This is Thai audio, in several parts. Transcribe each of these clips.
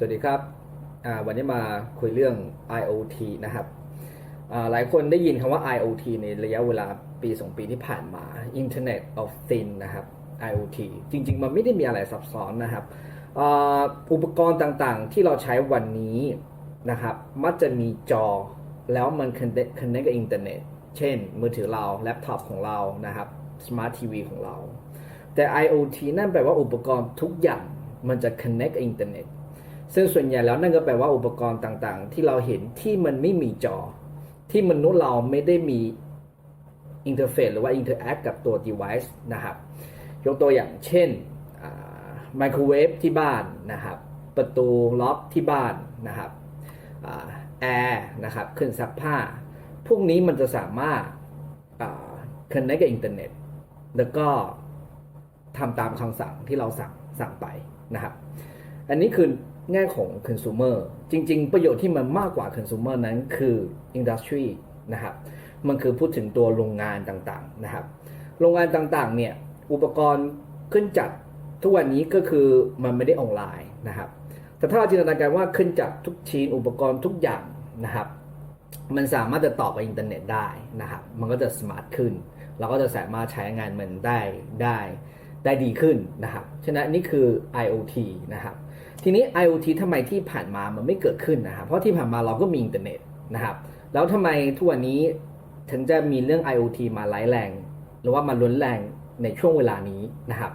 สวัสดีครับ วันนี้มาคุยเรื่อง IoT นะครับ หลายคนได้ยินคำว่า IoT ในระยะเวลาปี2ปีที่ผ่านมา Internet of Things นะครับ IoT จริง ๆ มันไม่ได้มีอะไรซับซ้อนนะครับอ,อุปกรณ์ต่างๆ ที่เราใช้วันนี้นะครับ มักจะมีจอแล้วมัน connect connect กับอินเทอร์เน็ต เช่น มือถือเรา แล็ปท็อปของเรา นะครับ Smart TV ของเรา แต่ IoT นั่นแปลว่าอุปกรณ์ทุกอย่างมันจะ connect กับอินเทอร์เน็ต ซึ่งส่วนใหญ่แล้วนั่นก็แปลว่าอุปกรณ์ต่างๆ ที่เราเห็นที่มันไม่มีจอ ที่มนุษย์เราไม่ได้มีอินเทอร์เฟซหรือว่าอินเทอร์แอคกับตัว device นะครับ ยกตัวอย่างเช่นไมโครเวฟที่บ้านนะครับ ประตูล็อกที่บ้านนะครับแอร์นะครับเครื่องซักผ้า พวกนี้มันจะสามารถคอนเนคกับอินเทอร์เน็ต แล้วก็ทำตามคำสั่งที่เราสั่งสั่งไปนะครับ อันนี้คือ แง่ของ consumer จริง ๆ ประโยชน์ที่มันมากกว่า consumer นั้นคือ industry นะครับ มันคือพูดถึงตัวโรงงานต่างๆนะครับ โรงงานต่างๆเนี่ยอุปกรณ์ขึ้นจัดทุกวันนี้ก็คือมันไม่ได้ออนไลน์นะครับ แต่ถ้าเราจินตนาการว่าขึ้นจัดทุกชิ้นอุปกรณ์ทุกอย่างนะครับ มันสามารถจะต่อไปอินเทอร์เน็ตได้นะครับ มันก็จะสมาร์ทขึ้น เราก็จะสามารถใช้งานมันได้ได้ ได้ดีขึ้นนะครับ ฉะนั้นนี่คือ IoT นะครับ ทีนี้ IoT ทำไมที่ผ่านมามันไม่เกิดขึ้นนะครับ เพราะที่ผ่านมาเราก็มีอินเทอร์เน็ตนะครับ แล้วทำไมทุกวันนี้ถึงจะมีเรื่อง IoT มาไร้แรง หรือว่ามาล้นแรงในช่วงเวลานี้นะครับ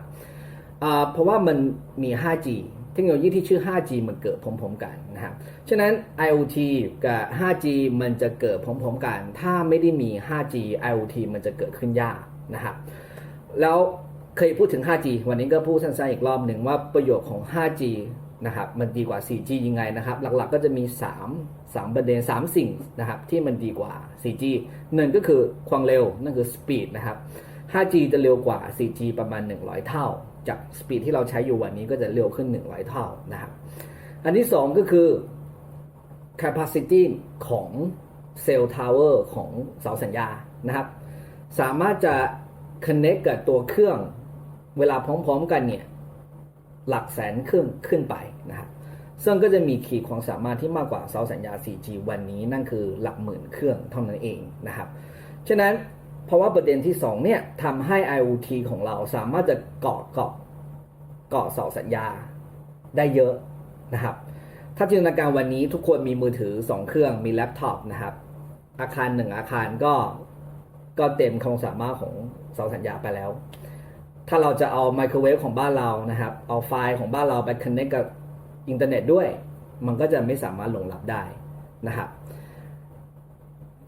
เพราะว่ามันมี 5G เทคโนโลยีที่ชื่อ 5G มันเกิดพร้อมๆกันนะครับ ฉะนั้น IoT กับ 5G มันจะเกิดพร้อมๆกัน ถ้าไม่ได้มี 5G IoT มันจะเกิดขึ้นยากนะครับ แล้ว เคยพูดถึง 5G วันนี้ก็พูดสั้นๆอีกรอบหนึ่งว่าประโยชน์ของ 5G นะครับ มันดีกว่า 4G ยังไงนะครับ หลักๆก็จะมี 3 3 ประเด็น 3 สิ่งนะครับ ที่มันดีกว่า 4G หนึ่งก็คือความเร็ว นั่นคือ speed นะครับ 5G จะเร็วกว่า 4G ประมาณ 100 เท่า จาก speed ที่เราใช้อยู่วันนี้ก็จะเร็วขึ้น 100 เท่านะครับ อันที่ 2 ก็คือ capacity ของเซลล์ทาวเวอร์ของเสาสัญญานะครับ สามารถจะ connect กับตัวเครื่อง เวลาพร้อมๆกันเนี่ยหลักแสนเครื่องขึ้นไปนะครับซึ่งก็จะมีขีดความสามารถที่มากกว่าเสาสัญญา 4G วันนี้นั่นคือหลักหมื่นเครื่องเท่านั้นเองนะครับ ฉะนั้นเพราะว่าประเด็นที่ 2 เนี่ยทำให้ IoT ของเราสามารถจะเกาะเกาะเกาะเสาสัญญาได้เยอะนะครับ ถ้าจินตนาการวันนี้ทุกคนมีมือถือ 2 เครื่องมีแล็ปท็อปนะครับ อาคารหนึ่งอาคารก็ก็เต็มความสามารถของเสาสัญญาไปแล้ว ถ้าเราจะเอาไมโครเวฟของบ้านเรานะครับ เอาไฟล์ของบ้านเราไปคอนเน c กับอินเทอร์เน็ตด้วย มันก็จะไม่สามารถรองรับได้นะครับ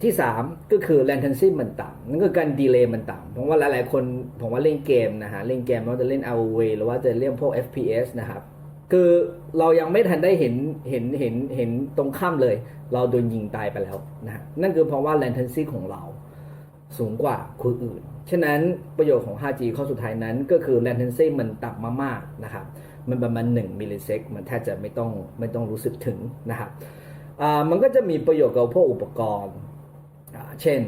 ที่ 3 ก็คือ latency มันต่ำนั่นก็การดีเลย์มันต่ำเพราะว่าหลายๆคนผมว่าเล่นเกมนะฮะเล่นเกมไม่ว่าจะเล่น ROV หรือว่าจะเล่นพวก FPS นะครับ คือเรายังไม่ทันได้เห็นเห็นเห็นเห็นตรงข้ามเลย เราโดนยิงตายไปแล้วนะนั่นคือเพราะว่า latency ของเรา สูงกว่าคนอื่น ฉะนั้นประโยชน์ของ 5G ข้อสุดท้ายนั้นก็คือ latency มันต่ำมากๆนะครับ มันประมาณ 1 มิลลิเซกมันแทบจะไม่ต้องไม่ต้องรู้สึกถึงนะครับมันก็จะมีประโยชน์กับพวกอุปกรณ์ เช่น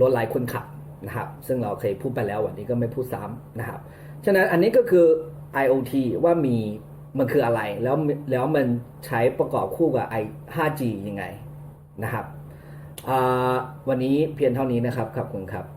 รถไร้คนขับนะครับซึ่งเราเคยพูดไปแล้ววันนี้ก็ไม่พูดซ้ำนะครับ ฉะนั้นอันนี้ก็คือ IoT ว่ามีมันคืออะไรแล้วแล้วมันใช้ประกอบคู่กับ i 5G ยังไงนะครับ วันนี้เพียงเท่านี้นะครับขอบคุณครับ